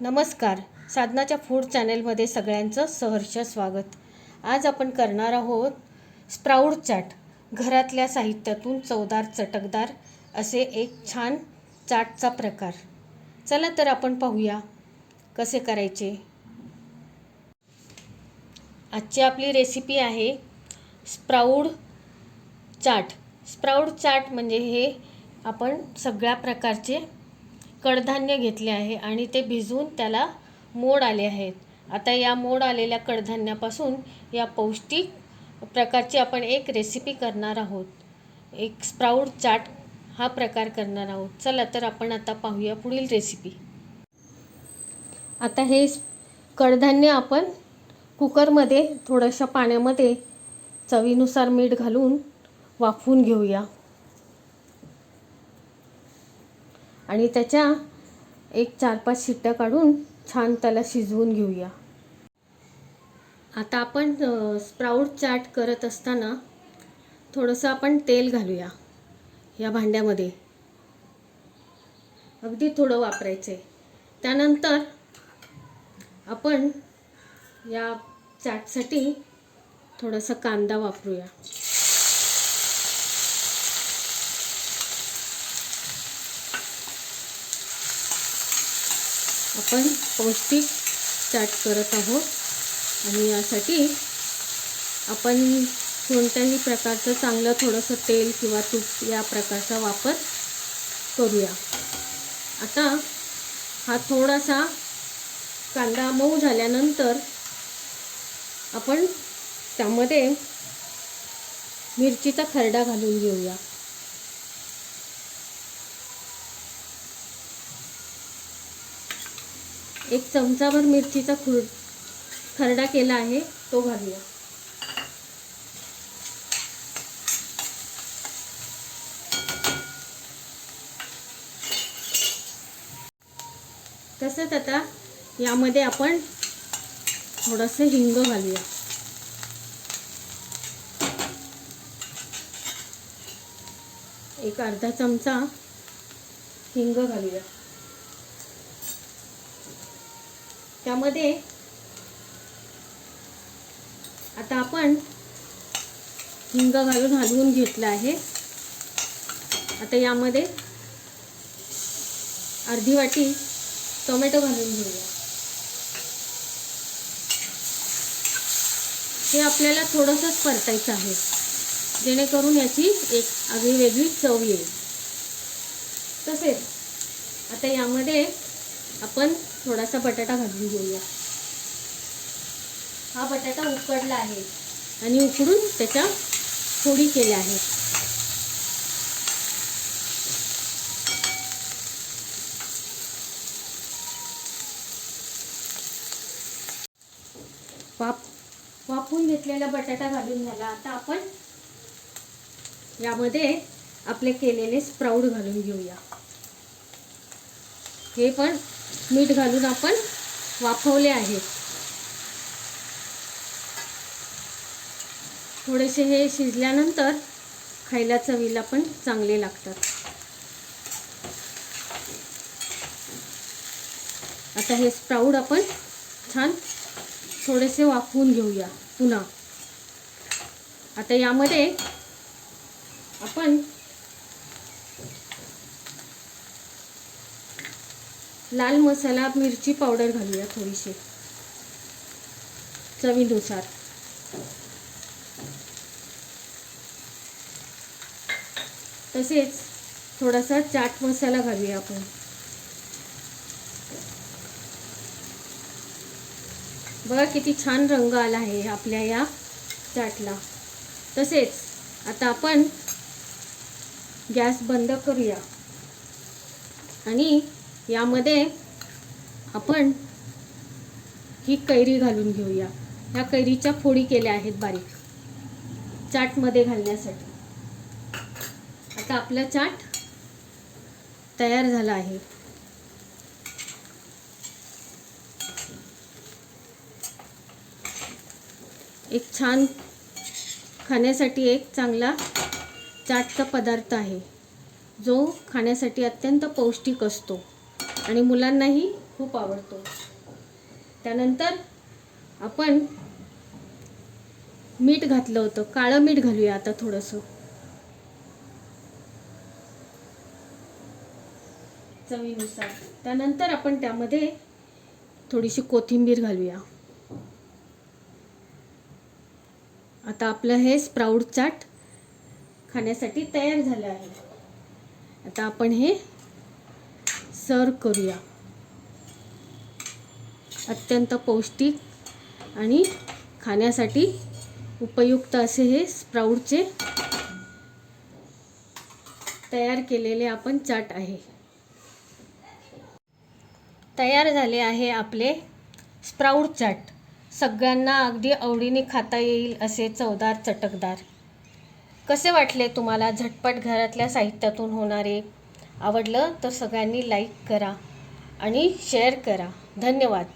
नमस्कार. साधनाच्या फूड चॅनेलमध्ये सगळ्यांचं सहर्ष स्वागत. आज आपण करणार आहोत स्प्राऊड चाट. घरातल्या साहित्यातून चवदार चटकदार असे एक छान चाटचा प्रकार. चला तर आपण पाहूया कसे करायचे. आजची आपली रेसिपी आहे स्प्राऊड चाट. स्प्राऊड चाट म्हणजे हे आपण सगळ्या प्रकारचे कडधान्य घेतले आहे आणि ते भिजवून त्याला मोड आले आहेत. आता या मोड आलेल्या कडधान्यापासून या पौष्टिक प्रकारची आपण एक रेसिपी करणार आहोत. एक स्प्राऊड चाट हा प्रकार करणार आहोत. चला तर आपण आता पाहूया पुढील रेसिपी आता हे कडधान्य आपण कुकरमध्ये थोड्याशा पाण्यामध्ये चवीनुसार मीठ घालून वाफवून घेऊया. आणि त्याच्या एक चार पाच शिट्ट्या काढून छान त्याला शिजवून घेऊया. आता आपण स्प्राऊट चाट करत असताना थोडंसं आपण तेल घालूया या भांड्यामध्ये. अगदी थोडं वापरायचे त्यानंतर आपण या चाटसाठी थोडासा कांदा वापरूया. आपण पौष्टिक चाट करत आहोत. आणि यासाठी आपण कोणत्याही प्रकारचं चांगलं थोडंसं तेल किंवा तूप या प्रकारचा वापर करूया. आता हा थोडासा कांदा मऊ झाल्यानंतर आपण त्यामध्ये मिरचीचा खरडा घालून घेऊया. एक चमचाभर मिरचीचा खुर खरडा केला आहे तो घालूया. तसंच आता यामध्ये आपण थोडंसं हिंग घालूया. एक अर्धा चमचा हिंग घालूया. त्यामध्ये आता आपण हिंग घालून हलवून घेतलं आहे. आता यामध्ये अर्धी वाटी टोमॅटो घालून घेऊया. हे आपल्याला थोडंसंच परतायचं आहे. जेणेकरून याची एक आगळी वेगळी चव येईल. तसेच आता यामध्ये आपण थोडासा बटाटा घालून घेऊया. हा बटाटा उकडला आहे आणि उकडून त्याच्या फोडी केल्या आहेत. वाप वाफून घेतलेला बटाटा घालून झाला. आता आपण यामध्ये आपले केलेले स्प्राऊड घालून घेऊया. हे पण मीठ घालून आपण वाफवले आहेत थोडेसे हे शिजल्यानंतर खायला चवीला पण चांगले लागतात. आता हे स्प्राऊड आपण छान थोडेसे वाफवून घेऊया पुन्हा. आता यामध्ये आपण लाल मसाला मिरची पावडर घालूया थोडीशी. चवीनुसार. तसेच थोडासा चाट मसाला घालूया आपण. बघा किती छान रंग आला आहे आपल्या या चाटला. तसेच आता आपण गॅस बंद करूया. आणि यामध्ये आपण ही कैरी घालून घेऊया. ह्या कैरीच्या फोडी केल्या आहेत बारीक. चाटमध्ये घालण्यासाठी. आता आपला चाट तयार झाला आहे. एक छान खाण्यासाठी एक चांगला चाटचा पदार्थ आहे. जो खाण्यासाठी अत्यंत पौष्टिक असतो. आणि मुलांनाही खूप आवडतो. त्यानंतर आपण मीठ घातलं होतं. काळं मीठ घालूया आता थोडंसं. चवीनुसार. त्यानंतर आपण त्यामध्ये थोडीशी कोथिंबीर घालूया. आता आपलं हे स्प्राऊट चाट खाण्यासाठी तयार झालं आहे. आता आपण हे सर्व करूया. अत्यंत पौष्टिक आणि खाण्यासाठी उपयुक्त असे हे स्प्राऊटचे तयार केलेले आपण चाट आहे. तयार झाले आहे आपले स्प्राऊट चाट. सगळ्यांना अगदी आवडीने खाता येईल असे चवदार चटकदार. कसे वाटले तुम्हाला झटपट घरातल्या साहित्यातून होणारे आवडलं तर सगळ्यांनी लाईक करा आणि शेअर करा. धन्यवाद.